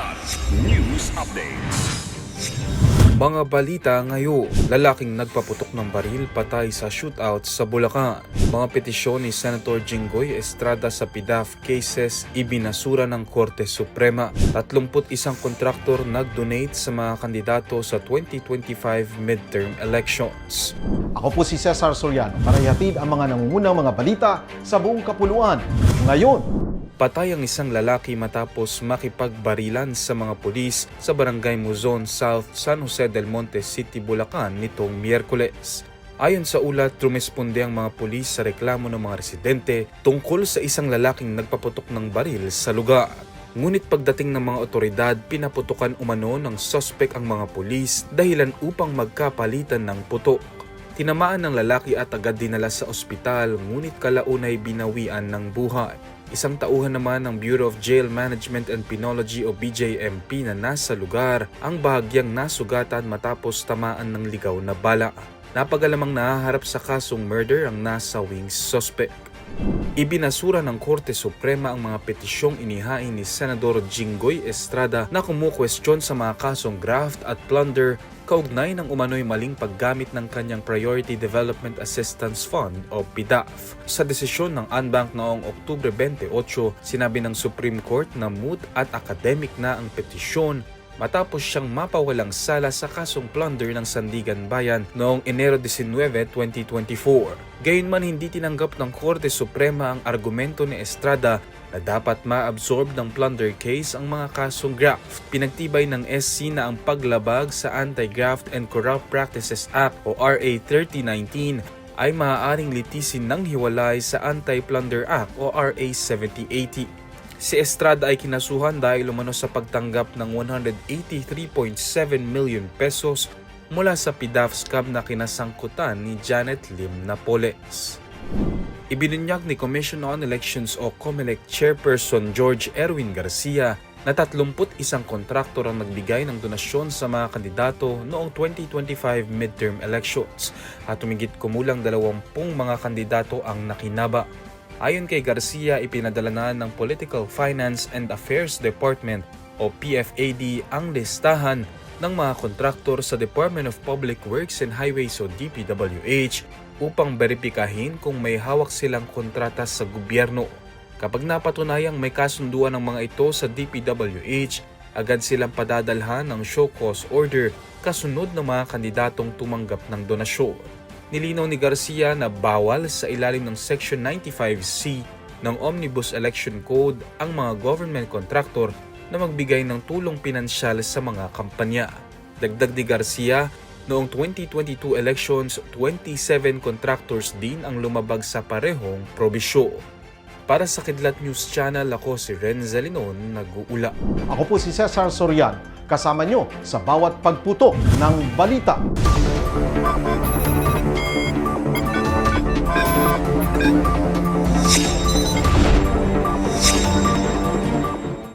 Kilat News Updates. Mga balita ngayon, lalaking nagpaputok ng baril patay sa shootout sa Bulacan. Mga petisyon ni Senator Jinggoy Estrada sa PDAF cases ibinasura ng Korte Suprema. 31 kontraktor nag-donate sa mga kandidato sa 2025 midterm elections. Ako po si Cesar Soriano para ihatid ang mga nangungunang mga balita sa buong kapuluan. Ngayon, Patay ang isang lalaki matapos makipagbarilan sa mga pulis sa Barangay Muzon South, San Jose del Monte City, Bulacan nitong Miyerkules. Ayon sa ulat, trumisponde ang mga pulis sa reklamo ng mga residente tungkol sa isang lalaking nagpaputok ng baril sa lugar. Ngunit pagdating ng mga otoridad, pinaputukan umano ng sospek ang mga pulis dahilan upang magkapalitan ng putok. Tinamaan ng lalaki at agad dinala sa ospital ngunit kalaunay binawian ng buhay. Isang tauhan naman ng Bureau of Jail Management and Penology o BJMP na nasa lugar ang bahagyang nasugatan matapos tamaan ng ligaw na bala. Napagalamang nahaharap sa kasong murder ang nasawing suspect. Ibinasura ng Korte Suprema ang mga petisyong inihain ni Senador Jinggoy Estrada na kumukwestiyon sa mga kasong graft at plunder kaugnay ng umano'y maling paggamit ng kanyang Priority Development Assistance Fund o PDAF. Sa desisyon ng Unbank noong Oktubre 28, sinabi ng Supreme Court na moot at academic na ang petisyon matapos siyang mapawalang sala sa kasong plunder ng Sandigan Bayan noong Enero 19, 2024. Gayunman hindi tinanggap ng Korte Suprema ang argumento ni Estrada na dapat ma-absorb ng plunder case ang mga kasong graft. Pinagtibay ng SC na ang paglabag sa Anti-Graft and Corrupt Practices Act o RA 3019 ay maaaring litisin ng hiwalay sa Anti-Plunder Act o RA 7080. Si Estrada ay kinasuhan dahil umano sa pagtanggap ng 183.7 million pesos mula sa PDAF scam na kinasangkutan ni Janet Lim Napoles. Ibinunyag ni Commission on Elections o COMELEC Chairperson George Erwin Garcia na 31 kontraktor ang nagbigay ng donasyon sa mga kandidato noong 2025 midterm elections at tumigit kumulang 20 mga kandidato ang nakinaba. Ayon kay Garcia, ipinadala na ng Political Finance and Affairs Department o PFAD ang listahan ng mga kontraktor sa Department of Public Works and Highways o DPWH upang beripikahin kung may hawak silang kontrata sa gobyerno. Kapag napatunayang may kasunduan ng mga ito sa DPWH, agad silang padadalhan ng show cause order kasunod ng mga kandidatong tumanggap ng donasyon. Nilinaw ni Garcia na bawal sa ilalim ng Section 95C ng Omnibus Election Code ang mga government contractor na magbigay ng tulong pinansyal sa mga kampanya. Dagdag ni Garcia, noong 2022 elections, 27 contractors din ang lumabag sa parehong probisyo. Para sa Kidlat News Channel, ako si Renza Linon, nag-uula. ako po si Cesar Soriano kasama nyo sa bawat pagputo ng balita.